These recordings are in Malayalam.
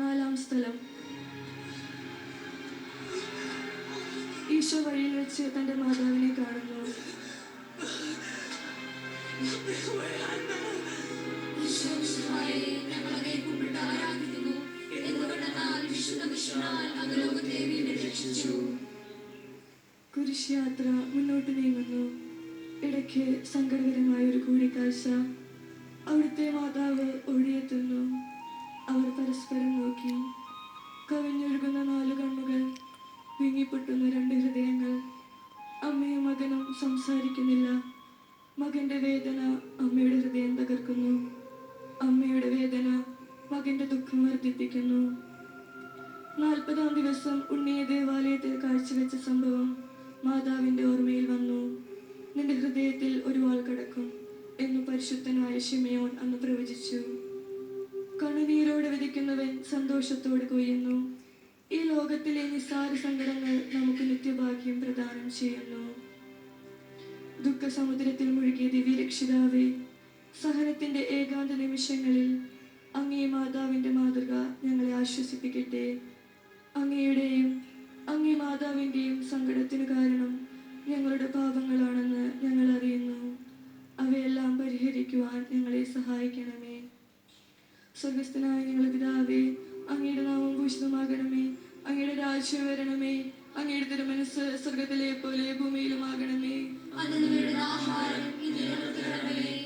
ഒന്നാം സ്ഥലം. ഈശോ വഴിയിൽ വെച്ച് തന്റെ മാതാവിനെ കാണുന്നു. കുരിശ് യാത്ര മുന്നോട്ട് നീങ്ങുന്നു. ഇടയ്ക്ക് സങ്കടകരമായ ഒരു കൂടിക്കാഴ്ച. മകന്റെ വേദന അമ്മയുടെ ഹൃദയം തകർക്കുന്നു. അമ്മയുടെ വേദന മകന്റെ ദുഃഖം വർദ്ധിപ്പിക്കുന്നു. നാൽപ്പതാം ദിവസം ഉണ്ണിയെ ദേവാലയത്തിൽ കാഴ്ചവെച്ച സംഭവം മാതാവിന്റെ ഓർമ്മയിൽ വന്നു. നിന്റെ ഹൃദയത്തിൽ ഒരു വാൾ കടക്കും എന്ന് പരിശുദ്ധനായ ഷിമയോൻ അന്ന് പ്രവചിച്ചു. കണ്ണുനീരോടെ വിധിക്കുന്നവൻ സന്തോഷത്തോടെ കൊയ്യുന്നു. ഈ ലോകത്തിലെ നിസ്സാര സങ്കടങ്ങൾ നമുക്ക് നിത്യഭാഗ്യം പ്രദാനം ചെയ്യുന്നു. ദുഃഖസമുദ്രത്തിൽ മുഴുകിയ ദിവ്യരക്ഷിതാവേ സഹനത്തിന്റെ ഏകാന്ത നിമിഷങ്ങളിൽ അങ്ങേ മാതാവിന്റെ മാതൃക ഞങ്ങളെ ആശ്വസിപ്പിക്കട്ടെ. അങ്ങയുടെയും അങ്ങേ മാതാവിന്റെയും സങ്കടത്തിനു കാരണം ഞങ്ങളുടെ പാപങ്ങളാണെന്ന് ഞങ്ങൾ അറിയുന്നു. അവയെല്ലാം പരിഹരിക്കുവാൻ ഞങ്ങളെ സഹായിക്കണമേ. സ്വർഗസ്ഥനായ ഞങ്ങളുടെ പിതാവേ അങ്ങയുടെ നാമം ഭൂഷിതമാകണമേ. അങ്ങയുടെ രാജ്യം വരണമേ. അങ്ങയുടെ തിരുമനസ് സ്വർഗത്തിലെ പോലെ ഭൂമിയിലുമാകണമേ. അന്നു വേണ്ട ആഹാരം ഞങ്ങൾക്ക് തരണമേ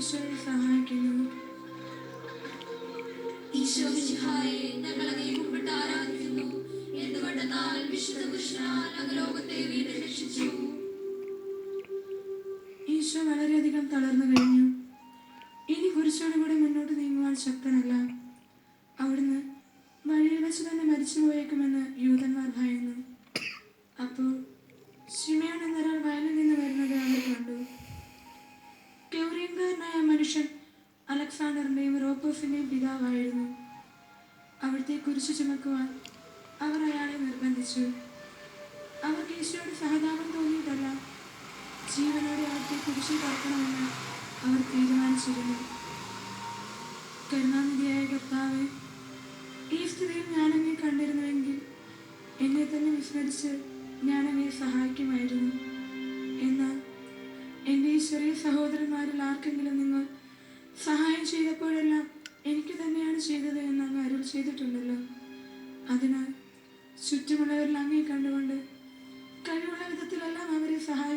ഈശോയെ സഹായിക്കുന്നു ഈശോമിശിഹായെ ഞങ്ങൾ അങ്ങേ കുമ്പിട്ട് ആരാധിക്കുന്നു എന്തുകൊണ്ടെന്നാൽ വിശുദ്ധ കൃഷ്ണനാൽ അങ്ങ് ലോകത്തെ വീണ്ടും ഈശോ വളരെയധികം തളർന്നു കഴിഞ്ഞു. ഇനി കുരിശോടുകൂടെ മുന്നോട്ട് നീങ്ങുവാൻ ശക്തനല്ല. അവിടുന്ന് വഴിയിൽ വെച്ച് തന്നെ കുരിശു ചുമക്കുവാൻ അവർ അയാളെ നിർബന്ധിച്ചു. അവർക്ക് യേശുവിനോട് സഹതാപം തോന്നിയിട്ടല്ല ജീവനോടെ അവർക്ക് കുരിശിൽ പറക്കണമെന്ന് അവർ തീരുമാനിച്ചിരുന്നു. കരുണാനിധിയായ കർത്താവ് ഈ സ്ഥിതിയിൽ ഞാനങ്ങെ കണ്ടിരുന്നുവെങ്കിൽ എന്നെ തന്നെ വിസ്മരിച്ച് ഞാനങ്ങെ സഹായിക്കുമായിരുന്നു. എന്നാൽ എന്റെ ഈ ചെറിയ സഹോദരന്മാരിൽ ആർക്കെങ്കിലും നിങ്ങൾ സഹായം ചെയ്തപ്പോഴെല്ലാം എനിക്ക് തന്നെയാണ് ചെയ്തത് എന്ന് അങ്ങ് അരുൾ ചെയ്തിട്ടുണ്ടല്ലോ. അതിനാൽ ചുറ്റുമുള്ളവരിൽ അങ്ങേ കണ്ടുകൊണ്ട് കഴിവുള്ള വിധത്തിലെല്ലാം അവരെ സഹായിക്കുവാൻ